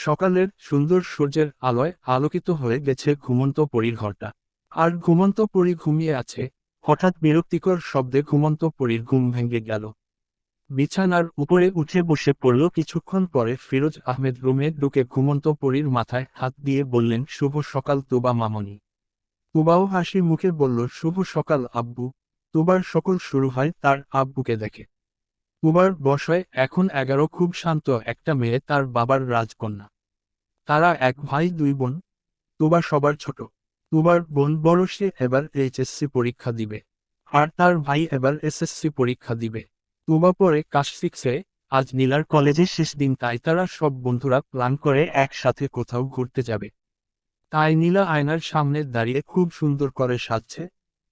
সকালের সুন্দর সূর্যের আলোয় আলোকিত হয়ে গেছে ঘুমন্ত পরীর ঘরটা আর ঘুমন্ত পরী ঘুমিয়ে আছে। হঠাৎ বিরক্তিকর শব্দে ঘুমন্ত পরীর ঘুম ভেঙে গেল। বিছানার উপরে উঠে বসে পড়ল কিছুক্ষণ পরে ফিরোজ আহমেদ রুমে ঢুকে ঘুমন্ত পরীর মাথায় হাত দিয়ে বললেন, শুভ সকাল তুবা মামনি। তুবাও হাসি মুখে বলল, শুভ সকাল আব্বু। তুবার সকল শুরু হয় তার আব্বুকে দেখে। তুবার বসয় এখন এগারো খুব শান্ত একটা মেয়ে তার বাবার রাজকন্যা। তারা এক ভাই, দুই বোন, তুবা সবার ছোট। তুবার বোন বড়, সে এবার এইচএসসি পরীক্ষা দিবে। আর তার ভাই এবার এসএসসি পরীক্ষা দিবে। তুবা পরে কাশ সিক্সে আজ নীলার কলেজের শেষ দিন, তাই তারা সব বন্ধুরা প্ল্যান করে একসাথে কোথাও ঘুরতে যাবে। তাই নীলা আয়নার সামনে দাঁড়িয়ে খুব সুন্দর করে সাজছে।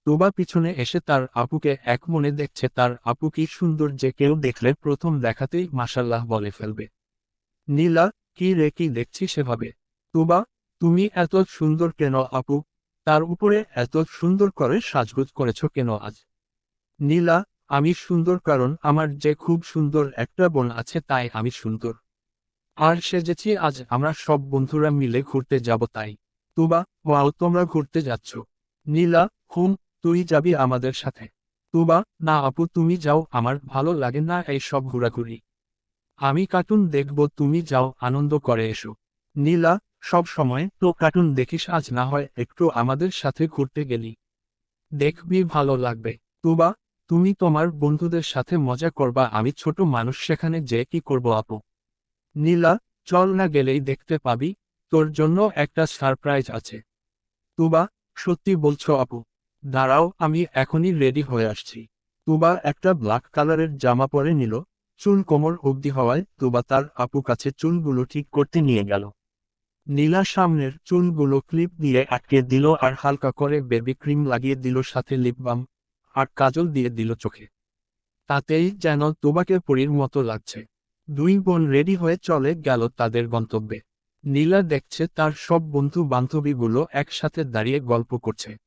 তোবা পিছনে এসে তার আপুকে এক মনে দেখছে, তার আপু কি সুন্দর যে কেউ দেখলে প্রথম দেখাতেই মাসাল্লাহ বলে ফেলবে। নীলা, কি রে, কি দেখছি সেভাবে তোবা তুমি এত সুন্দর কেন আপু? তার উপরে এত সুন্দর করে সাজগুজ করেছ কেন আজ? নীলা, আমি সুন্দর কারণ আমার যে খুব সুন্দর একটা বোন আছে তাই আমি সুন্দর। আর সেজেছি আজ আমরা সব বন্ধুরা মিলে ঘুরতে যাব তাই। তোবা ওয়াও, তোমরা ঘুরতে যাচ্ছ। নীলা, হুম তুই যাবি আমাদের সাথে। তুবা, না আপু, তুমি যাও, আমার ভালো লাগে না এই সব ঘোরাঘুরি। আমি কার্টুন দেখব, তুমি যাও, আনন্দ করে এসো। নীলা, সব সময় তো কার্টুন দেখিস, আজ না হয় একটু আমাদের সাথে ঘুরতে গেলি। দেখবি, ভালো লাগবে। তুবা, তুমি তোমার বন্ধুদের সাথে মজা করবা, আমি ছোট মানুষ, সেখানে যে কি করব আপু? নীলা, চল না গেলেই দেখতে পাবি, তোর জন্য একটা সারপ্রাইজ আছে। তুবা, সত্যি বলছো আপু দাঁড়াও, আমি এখনই রেডি হয়ে আসছি। তুবা একটা ব্ল্যাক কালারের জামা পরে নিল। চুল কোমর অবধি হওয়ায় তুবা তার আপু কাছে চুলগুলো ঠিক করতে নিয়ে গেল। নীলা সামনের চুলগুলো ক্লিপ দিয়ে আটকে দিল আর হালকা করে বেবি ক্রিম লাগিয়ে দিল সাথে লিপ বাম আর কাজল দিয়ে দিল চোখে। তাতেই যেন তোবাকে পরীর মতো লাগছে। দুই বোন রেডি হয়ে চলে গেল তাদের গন্তব্যে। নীলা দেখছে তার সব বন্ধু বান্ধবীগুলো একসাথে দাঁড়িয়ে গল্প করছে।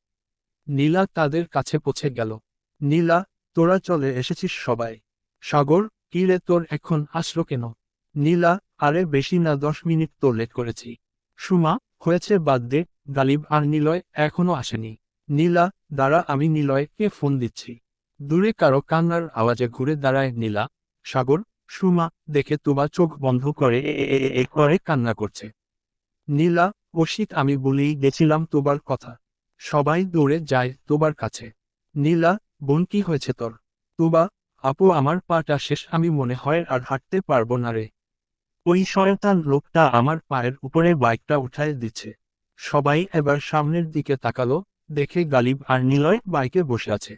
নীলা তাদের কাছে পৌঁছে গেল। নীলা, তোরা চলে এসেছিস সবাই। সাগর, কি রে তোর এখন আসলো কেন? নীলা, আরে বেশি না, দশ মিনিট তো লেট করেছি। সুমা, হয়েছে বাদ দে, গালিব আর নিলয় এখনও আসেনি। নীলা, দাঁড়া, আমি নিলয়কে ফোন দিচ্ছি। দূরে কারও কান্নার আওয়াজে ঘুরে দাঁড়ায় নীলা। সাগর, সুমা, দেখে তুবা চোখ বন্ধ করে করে কান্না করছে। নীলা, অসিত, আমি বলেই গেছিলাম তোবার কথা। সবাই দৌড়ে যায় তোবার কাছে। নীলা, বোন, কি হয়েছে তোর? তোবা, আপু, আমার পাটা শেষ, আমি মনে হয় আর হাঁটতে পারব না রে। ওই শয়তান লোকটা আমার পায়ের উপরে বাইকটা উঠায় দিচ্ছে। সবাই এবার সামনের দিকে তাকালো, দেখে গালিব আর নিলয় বাইকে বসে আছে।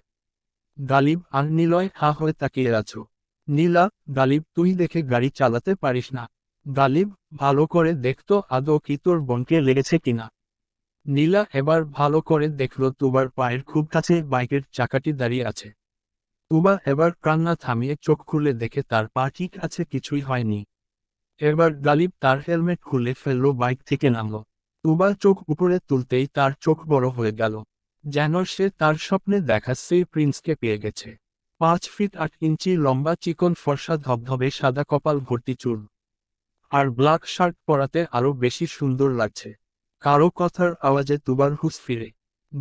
গালিব আর নিলয় হা হয়ে তাকিয়ে আছো। নীলা, গালিব, তুই দেখে গাড়ি চালাতে পারিস না। গালিব, ভালো করে দেখতো আদৌ কি তোর বোনকে লেগেছে কিনা। নীলা এবার ভালো করে দেখল তুবার পায়ের খুব কাছে বাইকের চাকাটি দাঁড়িয়ে আছে। তুবা এবার কান্না থামিয়ে চোখ খুলে দেখে তার পা ঠিক আছে কিছুই হয়নি। এবার গালিব তার হেলমেট খুলে ফেলল বাইক থেকে নামলো। তুবা চোখ উপরে তুলতেই তার চোখ বড় হয়ে গেল। যেন সে তার স্বপ্নে দেখা সেই প্রিন্সকে পেয়ে গেছে। পাঁচ ফিট আট ইঞ্চি লম্বা চিকন ফর্সা ধবধবে সাদা কপাল ভর্তি চুল। আর ব্ল্যাক শার্ট পরাতে আরও বেশি সুন্দর লাগছে। কারও কথার আওয়াজে তুবার হুস ফিরে।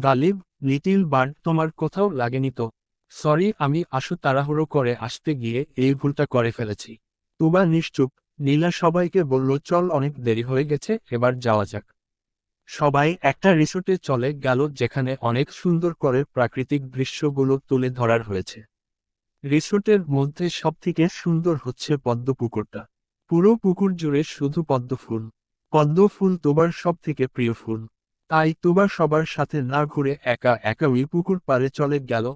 গালিব লিটিল বার্ড তোমার কোথাও লাগেনি তো? সরি, আমি আশু তাড়াহুড়ো করে আসতে গিয়ে এই ভুলটা করে ফেলেছি। তুবা নিশ্চুপ, নীলা সবাইকে বলল, চল, অনেক দেরি হয়ে গেছে, এবার যাওয়া যাক। সবাই একটা রিসোর্টে চলে গেল, যেখানে অনেক সুন্দর করে প্রাকৃতিক দৃশ্যগুলো তুলে ধরার হয়েছে। রিসোর্টের মধ্যে সবথেকে সুন্দর হচ্ছে পদ্ম পুকুরটা। পুরো পুকুর জুড়ে শুধু পদ্ম ফুল। পদ্ম ফুল তোবার সব থেকে প্রিয় ফুল। তাই তোবার সবার সাথে না ঘুরে একা একা ওই পুকুর পাড়ে চলে গেল।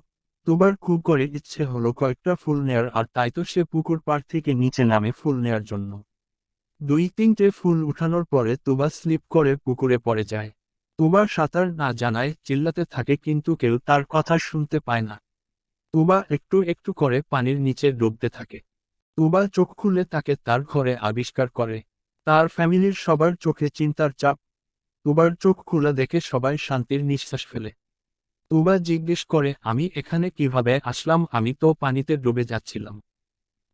তোবার খুব করে ইচ্ছে হলো কয়েকটা ফুল নেয়ার, আর তাই তো সে পুকুর পাড় থেকে নিচে নামে ফুল নেয়ার জন্য। দুই তিনটে ফুল উঠানোর পরে তোবা স্লিপ করে পুকুরে পড়ে যায়। তোবার সাঁতার না জানায়, চিল্লাতে থাকে কিন্তু কেউ তার কথা শুনতে পায় না। তোবা একটু একটু করে পানির নিচে ডুবতে থাকে। তোবা চোখ খুলে তাকে তার ঘরে আবিষ্কার করে। তার ফ্যামিলির সবার চোখে চিন্তার চাপ। তুবার চোখ খোলা দেখে সবাই শান্তির নিঃশ্বাস ফেলে। তুবা জিজ্ঞেস করে, আমি এখানে কীভাবে আসলাম? আমি তো পানিতে ডুবে যাচ্ছিলাম।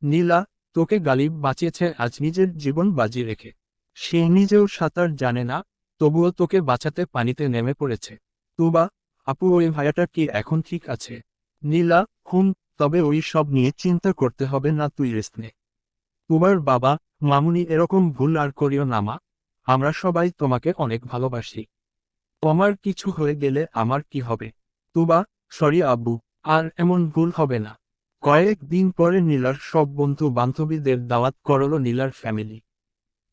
নীলা, তোকে গালিব বাঁচিয়েছে, আজ নিজের জীবন বাজি রেখে। সে নিজেও সাঁতার জানে না, তবুও তোকে বাঁচাতে পানিতে নেমে পড়েছে। তুবা, আপু, ওই ভাইয়াটা কি এখন ঠিক আছে? নীলা, হুম, তবে ওই সব নিয়ে চিন্তা করতে হবে না তুই রেস্ট নে তুবার বাবা মামুনি, এরকম ভুল আর করিও না, মা। আমরা সবাই তোমাকে অনেক ভালোবাসি। তোমার কিছু হয়ে গেলে আমার কি হবে? তুবা, সরি আব্বু, আর এমন ভুল হবে না। কয়েক দিন পরে নীলার সব বন্ধু বান্ধবীদের দাওয়াত করল নীলার ফ্যামিলি।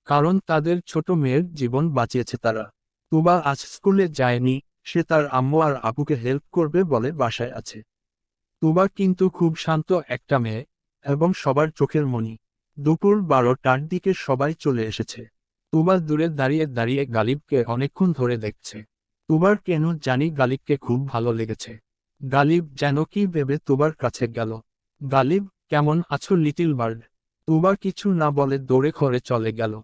কারণ তাদের ছোট মেয়ের জীবন বাঁচিয়েছে তারা। তুবা আজ স্কুলে যায়নি, সে তার আম্মু আর আপুকে হেল্প করবে বলে বাসায় আছে। তুবা কিন্তু খুব শান্ত একটা মেয়ে, এবং সবার চোখের মনি। দুপুর বারোটার দিকে সবাই চলে এসেছে। তুবা দূরে দাঁড়িয়ে দাঁড়িয়ে গালিবকে অনেকক্ষণ ধরে দেখছে। তুবার কেন জানি গালিবকে খুব ভালো লেগেছে। গালিব যেন কি ভেবে তুবার কাছে গেল। গালিব, কেমন আছো লিটিল বার্ড? তুবা কিছু না বলে দৌড়ে ঘরে চলে গেল।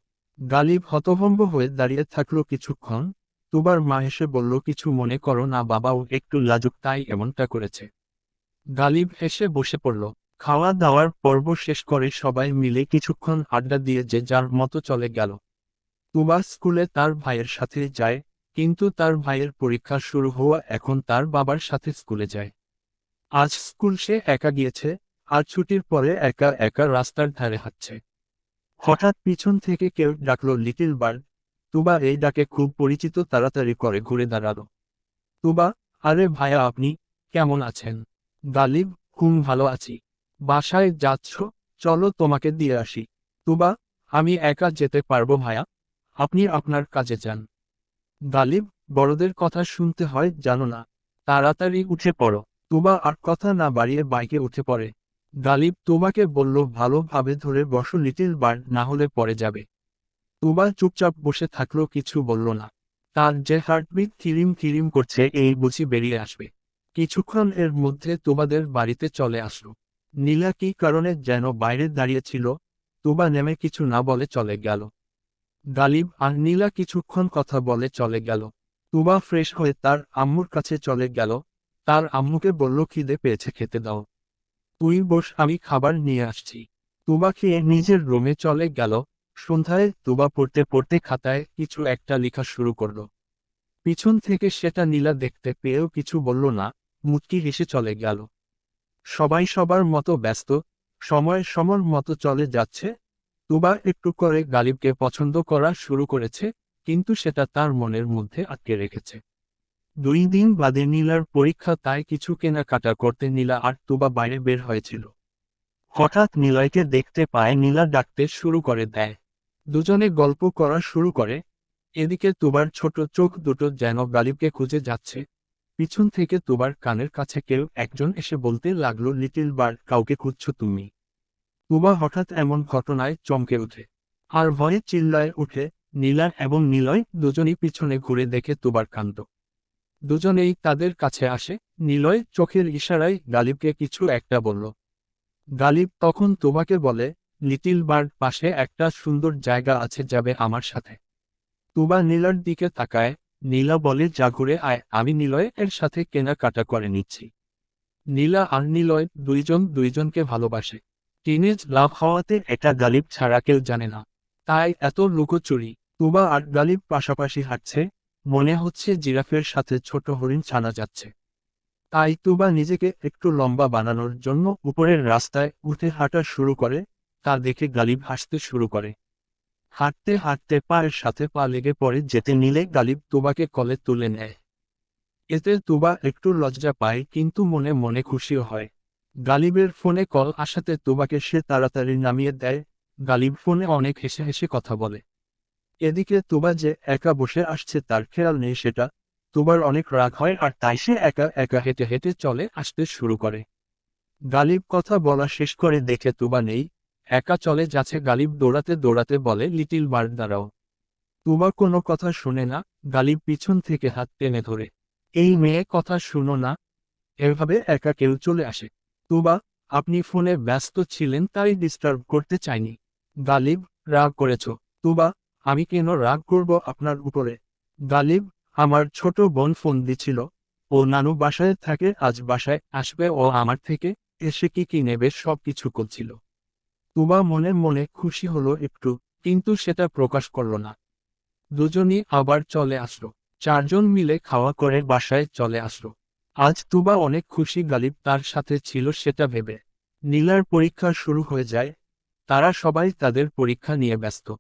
গালিব হতভম্ব হয়ে দাঁড়িয়ে থাকল কিছুক্ষণ। তুবার মা এসে বলল, কিছু মনে করো না বাবাও, একটু লাজুক, তাই এমনটা করেছে। গালিব হেসে বসে পড়ল। খাওয়া দাওয়ার পর্ব শেষ করে সবাই মিলে কিছুক্ষণ আড্ডা দিয়ে যে যার মতো চলে গেল। তুবা স্কুলে তার ভাইয়ের সাথে যায়, কিন্তু তার ভাইয়ের পরীক্ষা শুরু হওয়া এখন তার বাবার সাথে স্কুলে যায়। আজ স্কুল সে একা গিয়েছে, আর ছুটির পরে একা একা রাস্তার ধারে হাঁটছে। হঠাৎ পিছন থেকে কেউ ডাকলো, লিটিল বার্ড। তুবা এই ডাকে খুব পরিচিত তাড়াতাড়ি করে ঘুরে দাঁড়াল। তুবা, আরে ভাইয়া আপনি কেমন আছেন? গালিব, খুব ভালো আছি। বাসায় যাচ্ছ? চলো তোমাকে দিয়ে আসি। তুবা, আমি একা যেতে পারব ভায়া। আপনি আপনার কাজে যান। গালিব, বড়দের কথা শুনতে হয়, জানো না। তাড়াতাড়ি উঠে পড়ো। তুবা আর কথা না বাড়িয়ে বাইকে উঠে পড়ে। গালিব তুবাকে বলল, ভালোভাবে ধরে বসো, লিটিল বার্ড, না হলে পরে যাবে। তুবা চুপচাপ বসে থাকল, কিছু বলল না। তার যে হার্টবিট কিরিম কিরিম করছে, এই বুঝি বেরিয়ে আসবে। কিছুক্ষণ এর মধ্যে তুবাদের বাড়িতে চলে আসলো। নীলা কি কারণে যেন বাইরে দাঁড়িয়েছিল? তুবা নেমে কিছু না বলে চলে গেল। গালিব আর নীলা কিছুক্ষণ কথা বলে চলে গেল। তুবা ফ্রেশ হয়ে তার আম্মুর কাছে চলে গেল। তার আম্মুকে বলল, খিদে পেয়েছে, খেতে দাও। তুই বস, আমি খাবার নিয়ে আসছি। তুবা খেয়ে নিজের রুমে চলে গেল। সন্ধ্যায় তুবা পড়তে পড়তে খাতায় কিছু একটা লেখা শুরু করল। পিছন থেকে সেটা নীলা দেখতে পেয়েও কিছু বলল না। মুচকি হেসে চলে গেল। সবাই সবার মতো ব্যস্ত, সময় সমর মতো চলে যাচ্ছে। তুবা একটু করে গালিবকে পছন্দ করা শুরু করেছে, কিন্তু সেটা তার মনের মধ্যে আটকে রেখেছে। দুই দিন বাদে নীলার পরীক্ষা তাই কিছু কেনাকাটা করতে নীলা আর তুবা বাইরে বের হয়েছিল। হঠাৎ নিলয়কে দেখতে পায় নীলা ডাকতে শুরু করে দেয়। দুজনে গল্প করা শুরু করে, এদিকে তুবার ছোট চোখ দুটো যেন গালিবকে খুঁজে যাচ্ছে। পিছন থেকে তোবার কানের কাছে কেউ একজন এসে বলতে লাগল লিটিল বার, কাউকে খুঁজছো তুমি? তুবা হঠাৎ এমন ঘটনায় চমকে ওঠে। আর ভয়ে চিল্লায় উঠে নীলা এবং নিলয় দুজনই পিছনে ঘুরে দেখে তুবার কাণ্ড। দুজনেই তাদের কাছে আসে। নিলয় চোখের ইশারায় গালিবকে কিছু একটা বলল। গালিব তখন তোবাকে বলে লিটিল বার্ড পাশে একটা সুন্দর জায়গা আছে যাবে আমার সাথে। তুবা নীলার দিকে তাকায়। নীলা বলে, যা ঘুরে আয়, আমি নিলয় এর সাথে কেনাকাটা করে নিচ্ছি। নীলা আর নিলয় দুইজন দুইজনকে ভালোবাসে। টিনেজ লাভ হওয়াতে, এটা গালিব ছাড়া কেউ জানে না। তাই এত লুকোচুরি। তুবা আর গালিব পাশাপাশি হাঁটছে। মনে হচ্ছে জিরাফের সাথে ছোট হরিণ ছানা যাচ্ছে। তাই তুবা নিজেকে একটু লম্বা বানানোর জন্য উপরের রাস্তায় উঠে হাঁটা শুরু করে। তা দেখে গালিব হাসতে শুরু করে। হাঁটতে হাঁটতে পায়ের সাথে পা লেগে পড়ে যেতে নিলে গালিব তোবাকে কলে তুলে নেয়। এতে তুবা একটু লজ্জা পায় কিন্তু মনে মনে খুশিও হয়। গালিবের ফোনে কল আসাতে তোবাকে সে তাড়াতাড়ি নামিয়ে দেয়। গালিব ফোনে অনেক হেসে হেসে কথা বলে। এদিকে তুবা যে একা বসে আসছে তার খেয়াল নেই সেটা। তোবার অনেক রাগ হয় আর তাই সে একা একা হেঁটে হেঁটে চলে আসতে শুরু করে। গালিব কথা বলা শেষ করে দেখে তুবা নেই। একা চলে যাচ্ছে গালিব দৌড়াতে দৌড়াতে বলে, লিটিল বার্ড, দাঁড়াও। তুবা কোনো কথা শুনে না? গালিব পিছন থেকে হাত টেনে ধরে। এই মেয়ে, কথা শুনো না। এভাবে একা কেউ চলে আসে। তুবা, আপনি ফোনে ব্যস্ত ছিলেন, তাই ডিস্টার্ব করতে চাইনি। গালিব, রাগ করেছ। তুবা, আমি কেন রাগ করব আপনার উপরে? গালিব, আমার ছোট বোন ফোন দিছিল। ও নানু বাসায় থাকে, আজ বাসায় আসবে। ও আমার থেকে এসে কি কি নেবে সব কিছু করছিল। তুবা মনে মনে খুশি হলো একটু, কিন্তু সেটা প্রকাশ করল না। দুজনই আবার চলে আসলো। চারজন মিলে খাওয়া করে বাসায় চলে আসলো। আজ তুবা অনেক খুশি গালিব তার সাথে ছিল সেটা ভেবে। নীলার পরীক্ষা শুরু হয়ে যায়। তারা সবাই তাদের পরীক্ষা নিয়ে ব্যস্ত।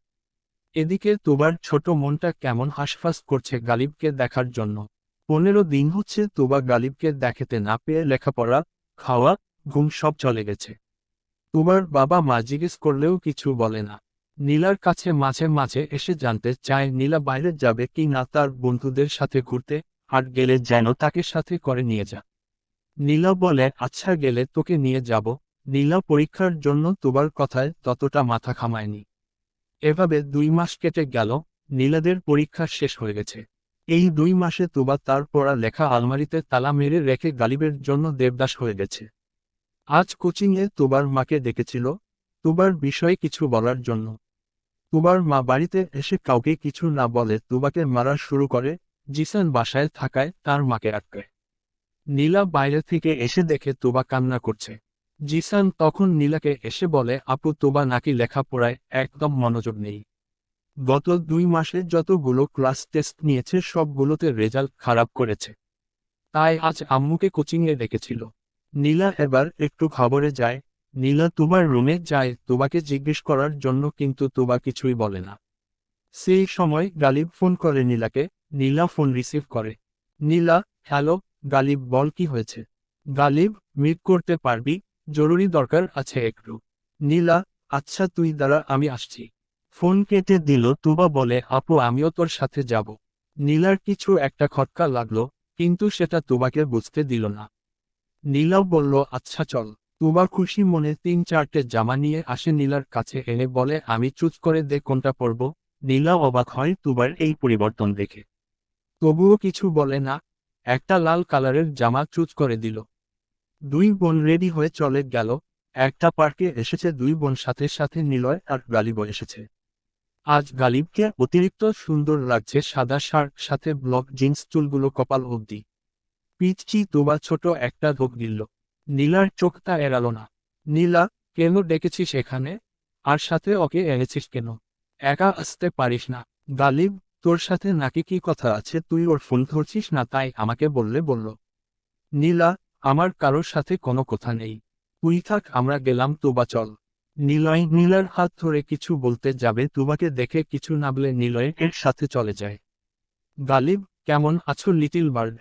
এদিকে তুবার ছোট মনটা কেমন হাসফাস করছে গালিবকে দেখার জন্য। পনেরো দিন হচ্ছে তুবা গালিবকে দেখাতে না পেয়ে লেখাপড়া, খাওয়া, ঘুম সব চলে গেছে। তুবার বাবা মা জিজ্ঞেস করলেও কিছু বলে না। নীলার কাছে মাঝে মাঝে এসে জানতে চায় নীলা বাইরে যাবে কি না তার বন্ধুদের সাথে ঘুরতে, আর গেলে যেন তাকে সাথে করে নিয়ে যা। নীলা বলে আচ্ছা গেলে তোকে নিয়ে যাব। নীলা পরীক্ষার জন্য তুবার কথায় ততটা মাথা খামায়নি এভাবে দুই মাস কেটে গেল, নীলাদের পরীক্ষা শেষ হয়ে গেছে। এই দুই মাসে তুবা তার পড়া লেখা আলমারিতে তালা মেরে রেখে গালিবের জন্য দেবদাস হয়ে গেছে। আজ কোচিংয়ে তোবার মাকে ডেকেছিল। তুবার বিষয়ে কিছু বলার জন্য। তুবার মা বাড়িতে এসে কাউকে কিছু না বলে তুবাকে মারা শুরু করে, জিসান বাসায় থাকায় তার মাকে আটকায়। নীলা বাইরে থেকে এসে দেখে তোবা কান্না করছে। জিসান তখন নীলাকে এসে বলে, আপু, তোবা নাকি লেখাপড়ায় একদম মনোযোগ নেই। গত দুই মাসে যতগুলো ক্লাস টেস্ট নিয়েছে সবগুলোতে রেজাল্ট খারাপ করেছে। তাই আজ আম্মুকে কোচিংয়ে ডেকেছিল। নীলা এবার একটু খবরে যায়। নীলা, তোমার রুমে যায়, তোমাকে জিজ্ঞেস করার জন্য কিন্তু তোবা কিছুই বলে না। সেই সময় গালিব ফোন করে নীলাকে। নীলা ফোন রিসিভ করে। নীলা, হ্যালো, গালিব, বল কি হয়েছে? গালিব, মিট করতে পারবি? জরুরি দরকার আছে একটু। নীলা আচ্ছা তুই দ্বারা আমি আসছি। ফোন কেটে দিল। তুবা বলে, আপু, আমিও তোর সাথে যাব। নীলার কিছু একটা খটকা লাগল, কিন্তু সেটা তুবাকে বুঝতে দিল না। নীলাও বলল আচ্ছা চল। তুবা খুশি মনে তিন চারটে জামা নিয়ে আসে নীলার কাছে এনে বলে, আমি চুজ করে দে, কোনটা পরব? নীলা অবাক হয় তুবার এই পরিবর্তন দেখে। তবুও কিছু বলে না, একটা লাল কালারের জামা চুজ করে দিল। দুই বোন রেডি হয়ে চলে গেল। একটা পার্কে এসেছে, দুই বোন সাথে সাথে নিলয় আর গালিব এসেছে। আজ গালিবকে অতিরিক্ত সুন্দর লাগছে সাদা শার্ট, সাথে ব্লক জিন্স চুলগুলো কপাল অবধি। পিচচি তোবা ছোট একটা ঢোক দিল। নীলার চোখটা এড়ালো না। নীলা, কেন ডেকেছিস এখানে? আর সাথে ওকে এনেছিস কেন? একা আসতে পারিস না। গালিব, তোর সাথে নাকি কি কথা আছে? তুই ওর ফোন ধরছিস না তাই আমাকে বললে বলল। নীলা, আমার কারোর সাথে কোনো কথা নেই। তুই থাক, আমরা গেলাম তোবা চল। নিলয় নীলার হাত ধরে কিছু বলতে যাবে তুবাকে দেখে কিছু না বলে নিলয় এর সাথে চলে যায়। গালিব, কেমন আছো, লিটিল বার্ড?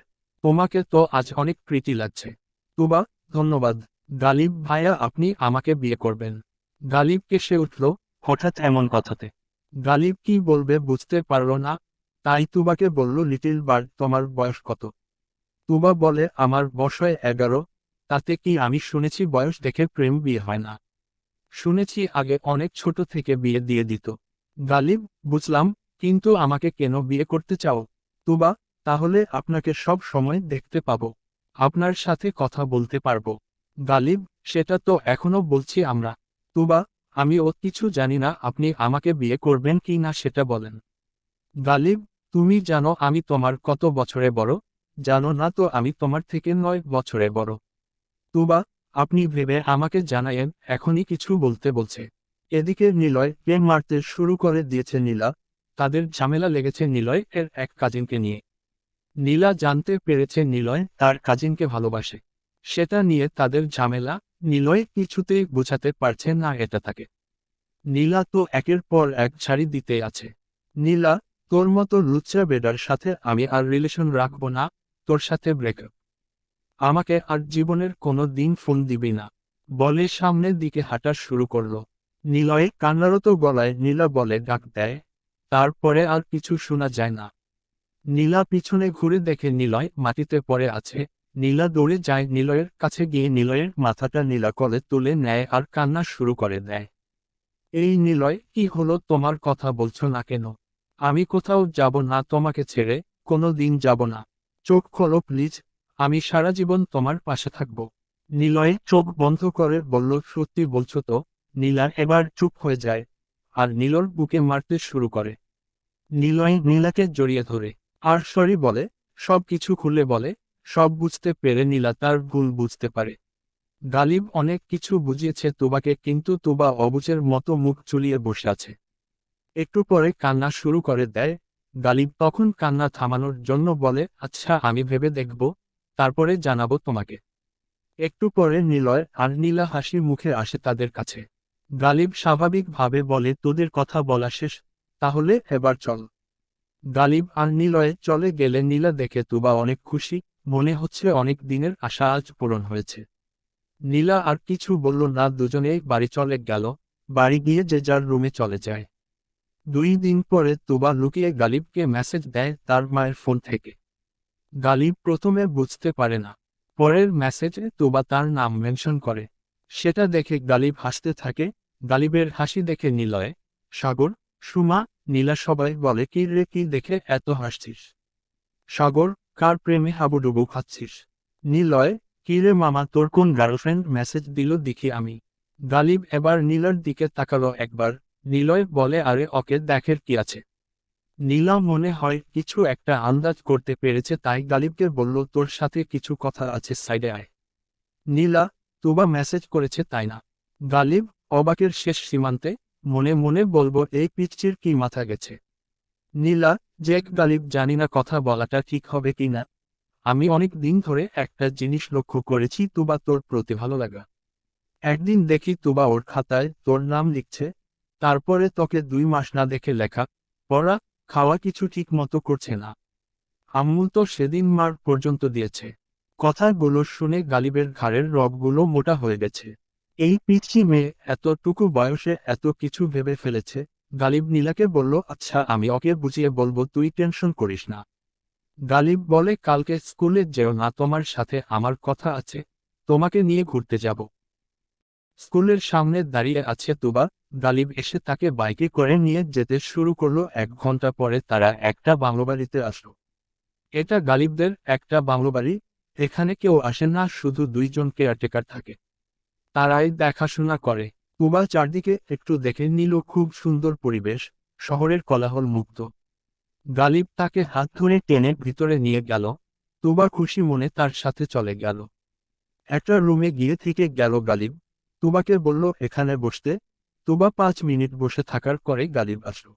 তোমাকে তো আজ অনেক প্রীতি লাগছে। তুবা, ধন্যবাদ। গালিব ভাইয়া, আপনি আমাকে বিয়ে করবেন। গালিব কেসে উঠল, হঠাৎ এমন কথাতে। গালিব কি বলবে বুঝতে পারল না। তাই তুবাকে বলল, লিটিল বার তোমার বয়স কত? তুবা বলে, আমার বয়সয় এগারো। তাতে কি আমি শুনেছি বয়স দেখে প্রেম বিয়ে হয় না? শুনেছি আগে অনেক ছোট থেকে বিয়ে দিয়ে দিত। গালিব, বুঝলাম, কিন্তু আমাকে কেন বিয়ে করতে চাও? তুবা তাহলে আপনাকে সব সময় দেখতে পাব। আপনার সাথে কথা বলতে পারব। গালিব, সেটা তো এখনও বলছি আমরা। তুবা আমি ও কিছু জানি না, আপনি আমাকে বিয়ে করবেন কি না সেটা বলেন। গালিব, তুমি জানো আমি তোমার কত বছরে বড়? জানো না তো আমি তোমার থেকে নয় বছরে বড়। তুবা, আপনি ভেবে আমাকে জানায়েন, এখনই কিছু বলতে বলছে। এদিকে নিলয় প্রেম মারতে শুরু করে দিয়েছে নীলা। তাদের ঝামেলা লেগেছে নিলয় এর এক কাজিনকে নিয়ে। নীলা জানতে পেরেছে নিলয় তার কাজিনকে ভালোবাসে। সেটা নিয়ে তাদের ঝামেলা, নিলয় কিছুতেই বোঝাতে পারছে না এটা তাকে। নীলা তো একের পর এক ছাড়ি দিতে আছে। নীলা, তোর মতো লুচ্চা বেডার সাথে আমি আর রিলেশন রাখব না, তোর সাথে ব্রেকআপ আমাকে আর জীবনের কোনো দিন ফোন দিবি না। বলে সামনের দিকে হাঁটা শুরু করল। নিলয়ে কান্নারত গলায় নীলা বলে, ডাক দেয়। তারপরে আর কিছু শোনা যায় না। নীলা পিছনে ঘুরে দেখে নিলয় মাটিতে পড়ে আছে। নীলা দৌড়ে যায় নিলয়ের কাছে গিয়ে নিলয়ের মাথাটা নীলা কলে তুলে নেয় আর কান্না শুরু করে দেয়। এই নিলয়, কি হলো তোমার কথা বলছো না কেন? আমি কোথাও যাব না তোমাকে ছেড়ে, কোনো দিন যাব না। চোখ খোলো প্লিজ, আমি সারা জীবন তোমার পাশে থাকব। নিলয়ে চোখ বন্ধ করে বলল, সত্যি বলছো তো? নীলা এবার চুপ হয়ে যায়, আর নীলর বুকে মারতে শুরু করে। নিলয় নীলাকে জড়িয়ে ধরে। আর সরি বলে, সব কিছু খুলে বলে, সব বুঝতে পেরে নীলা তার ভুল বুঝতে পারে। গালিব অনেক কিছু বুঝিয়েছে তোবাকে কিন্তু তোবা অবুজের মতো মুখ চুলিয়ে বসে আছে। একটু পরে কান্না শুরু করে দেয়। গালিব তখন কান্না থামানোর জন্য বলে আচ্ছা আমি ভেবে দেখব, তারপরে জানাব তোমাকে। একটু পরে নিলয় আর নীলা হাসির মুখে আসে তাদের কাছে। গালিব স্বাভাবিকভাবে বলে, তোদের কথা বলা শেষ, তাহলে এবার চল। গালিব আর নিলয়ে চলে গেলে নীলা দেখে তুবা অনেক খুশি, মনে হচ্ছে অনেক দিনের আশা আজ পূরণ হয়েছে। নীলা আর কিছু বলল না দুজনেই বাড়ি চলে গেল, বাড়ি গিয়ে যে যার রুমে চলে যায়। দুই দিন পরে তুবা লুকিয়ে গালিবকে মেসেজ দেয় তার মায়ের ফোন থেকে। গালিব প্রথমে বুঝতে পারে না, পরের মেসেজে তুবা তার নাম মেনশন করে। সেটা দেখে গালিব হাসতে থাকে, গালিবের হাসি দেখে নিলয়, সাগর, সুমা নীলা সবাই বলে, কি রে, কি দেখে এত হাসছিস? সাগর, কার প্রেমে হাবুডুবু খাচ্ছিস? নিলয়, কি রে মামা, তোর কোন গার্লফ্রেন্ড মেসেজ দিল দেখি আমি? গালিব এবার নীলার দিকে তাকালো একবার। নিলয় বলে, আরে, ওকে দেখের কি আছে? নীলা মনে হয় কিছু একটা আন্দাজ করতে পেরেছে, তাই গালিবকে বলল, তোর সাথে কিছু কথা আছে সাইডে আয়। নীলা, তুবা মেসেজ করেছে তাই না? গালিব অবাকের শেষ সীমান্তে মনে মনে বলব, এই পিচ্চির কি মাথা গেছে? নীলা জেক গালিব জানি না কথা বলাটা ঠিক হবে কি না। আমি অনেক দিন ধরে একটা জিনিস লক্ষ্য করেছি, তুবা তোর প্রতি ভালো লাগা। একদিন দেখি তুবা ওর খাতায় তোর নাম লিখছে। তারপরে তোকে দুই মাস না দেখে লেখা, পড়া, খাওয়া কিছু ঠিক মতো করছে না। আম্মু তো সেদিন মার পর্যন্ত দিয়েছে। কথাগুলো শুনে গালিবের ঘাড়ের রগগুলো মোটা হয়ে গেছে। এই পিচ্ছি মেয়ে এতটুকু বয়সে এত কিছু ভেবে ফেলেছে? গালিব নীলাকে বলল আচ্ছা আমি ওকে বুঝিয়ে বলব, তুই টেনশন করিস না। গালিব বলে, কালকে স্কুলে যেও না, তোমার সাথে আমার কথা আছে, তোমাকে নিয়ে ঘুরতে যাব। স্কুলের সামনে দাঁড়িয়ে আছে তুবা। গালিব এসে তাকে বাইকে করে নিয়ে যেতে শুরু করল। এক ঘণ্টা পরে তারা একটা বাংলো বাড়িতে আসলো। এটা গালিবদের একটা বাংলো বাড়ি। এখানে কেউ আসে না, শুধু দুইজন কেয়ারটেকার থাকে। তারাই দেখাশোনা করে। তুবা চারদিকে একটু দেখে নিল খুব সুন্দর পরিবেশ, শহরের কোলাহল মুক্ত গালিব তাকে হাত ধরে টেনে ভিতরে নিয়ে গেল। তুবা খুশি মনে তার সাথে চলে গেল। একটা রুমে গিয়ে থেকে গেল গালিব। তুবাকে বলল, এখানে বসতে। তুবা পাঁচ মিনিট বসে থাকার পরে গালিব আসলো।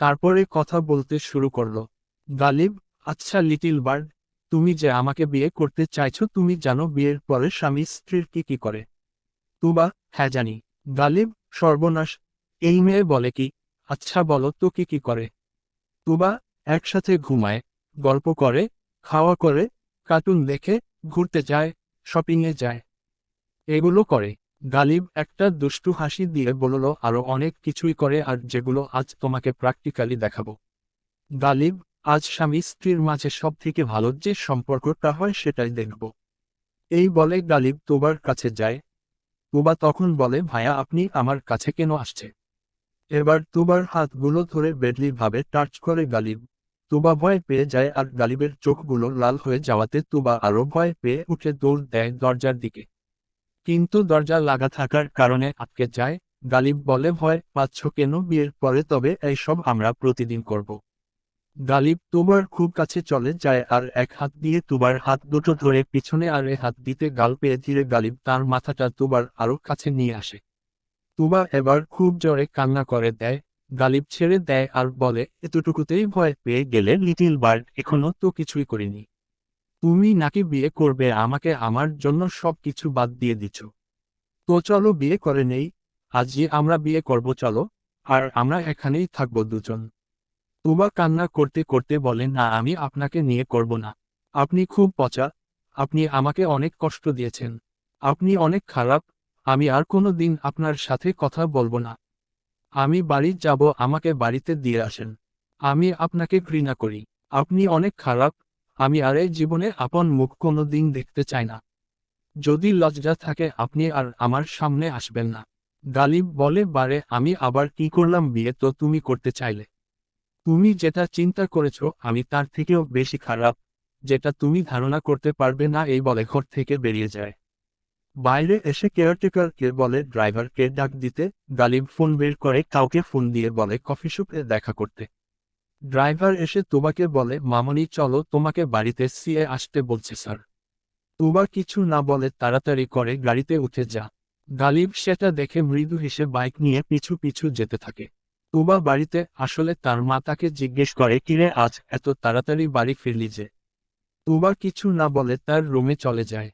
তারপরে কথা বলতে শুরু করল। গালিব আচ্ছা লিটিল বার্ড, তুমি যে আমাকে বিয়ে করতে চাইছো, তুমি জানো বিয়ের পরে স্বামী স্ত্রীর কি কি করে? তুবা হ্যাঁ জানি। গালিব, সর্বনাশ। এই মেয়ে বলে কি? আচ্ছা বলো তো কি কি করে? তুবা একসাথে ঘুমায়, গল্প করে, খাওয়া করে, কার্টুন দেখে, ঘুরতে যায়, শপিংয়ে যায়। এগুলো করে। গালিব একটা দুষ্টু হাসি দিয়ে বলল, আরও অনেক কিছুই করে আর যেগুলো আজ তোমাকে প্র্যাকটিক্যালি দেখাবো। গালিব, আজ স্বামী স্ত্রীর মাঝে সব থেকে ভালো যে সম্পর্কটা হয় সেটাই দেখব। এই বলে গালিব তোবার কাছে যায়। তুবা তখন বলে, ভাইয়া, আপনি আমার কাছে কেন আসছে? এবার তুবার হাতগুলো ধরে বেডলি ভাবে টাচ করে গালিব। তুবা ভয় পেয়ে যায় আর গালিবের চোখগুলো লাল হয়ে যাওয়াতে তুবা আরও ভয় পেয়ে উঠে দৌড় দেয় দরজার দিকে। কিন্তু দরজা লাগা থাকার কারণে আটকে যায়। গালিব বলে, ভয় পাচ্ছ কেন বিয়ের পরে? তবে এইসব আমরা প্রতিদিন করব। গালিব তোমার খুব কাছে চলে যায় আর এক হাত দিয়ে তুবার হাত দুটো ধরে পিছনে আর এ হাত দিতে গাল পেয়ে ধীরে গালিব তার মাথাটা তুবার আরও কাছে নিয়ে আসে। তুবা এবার খুব জোরে কান্না করে দেয় গালিব ছেড়ে দেয় আর বলে, এতটুকুতেই ভয় পেয়ে গেলে লিটিল বার্ড, এখনও তো কিছুই করিনি। তুমি নাকি বিয়ে করবে, আমাকে আমার জন্য সব কিছু বাদ দিয়ে দিছ। তো চলো বিয়ে করে নেই আজই আমরা বিয়ে করব চলো, আর আমরা এখানেই থাকব দুজন। তুবা কান্না করতে করতে বলে না, আমি আপনাকে নিয়ে করব না। আপনি খুব পচা। আপনি আমাকে অনেক কষ্ট দিয়েছেন। আপনি অনেক খারাপ। আমি আর কোনো দিন আপনার সাথে কথা বলব না। আমি বাড়ি যাব, আমাকে বাড়িতে দিয়ে আসেন। আমি আপনাকে ঘৃণা করি। আপনি অনেক খারাপ। আমি আর এই জীবনে আপন মুখ কোনো দিন দেখতে চাই না। যদি লজ্জা থাকে, আপনি আর আমার সামনে আসবেন না। গালিব বলে, বারে, আমি আবার কি করলাম বিয়ে? তো তুমি করতে চাইলে। তুমি যেটা চিন্তা করেছ, আমি তার থেকেও বেশি খারাপ, যেটা তুমি ধারণা করতে পারবে না, এই বলে ঘর থেকে বেরিয়ে যায়। বাইরে এসে কেয়ারটেকারকে বলে, ড্রাইভারকে ডাক দিতে, গালিব ফোন বের করে, কাউকে ফোন দিয়ে বলে, কফি শপে দেখা করতে। ড্রাইভার এসে তোমাকে বলে, মামনি, চলো, তোমাকে বাড়িতে সিয়ে আসতে বলছে, স্যার। তুবা কিছু না বলে, তাড়াতাড়ি করে গাড়িতে উঠে যা। গালিব সেটা দেখে মৃদু হেসে বাইক নিয়ে পিছু পিছু যেতে থাকে। তুবা বাড়িতে আসলে তার মা তাকে জিজ্ঞেস করে, কিরে, আজ এত তাড়াতাড়ি বাড়ি ফিরলি যে? তুবা কিছু না বলে তার রুমে চলে যায়।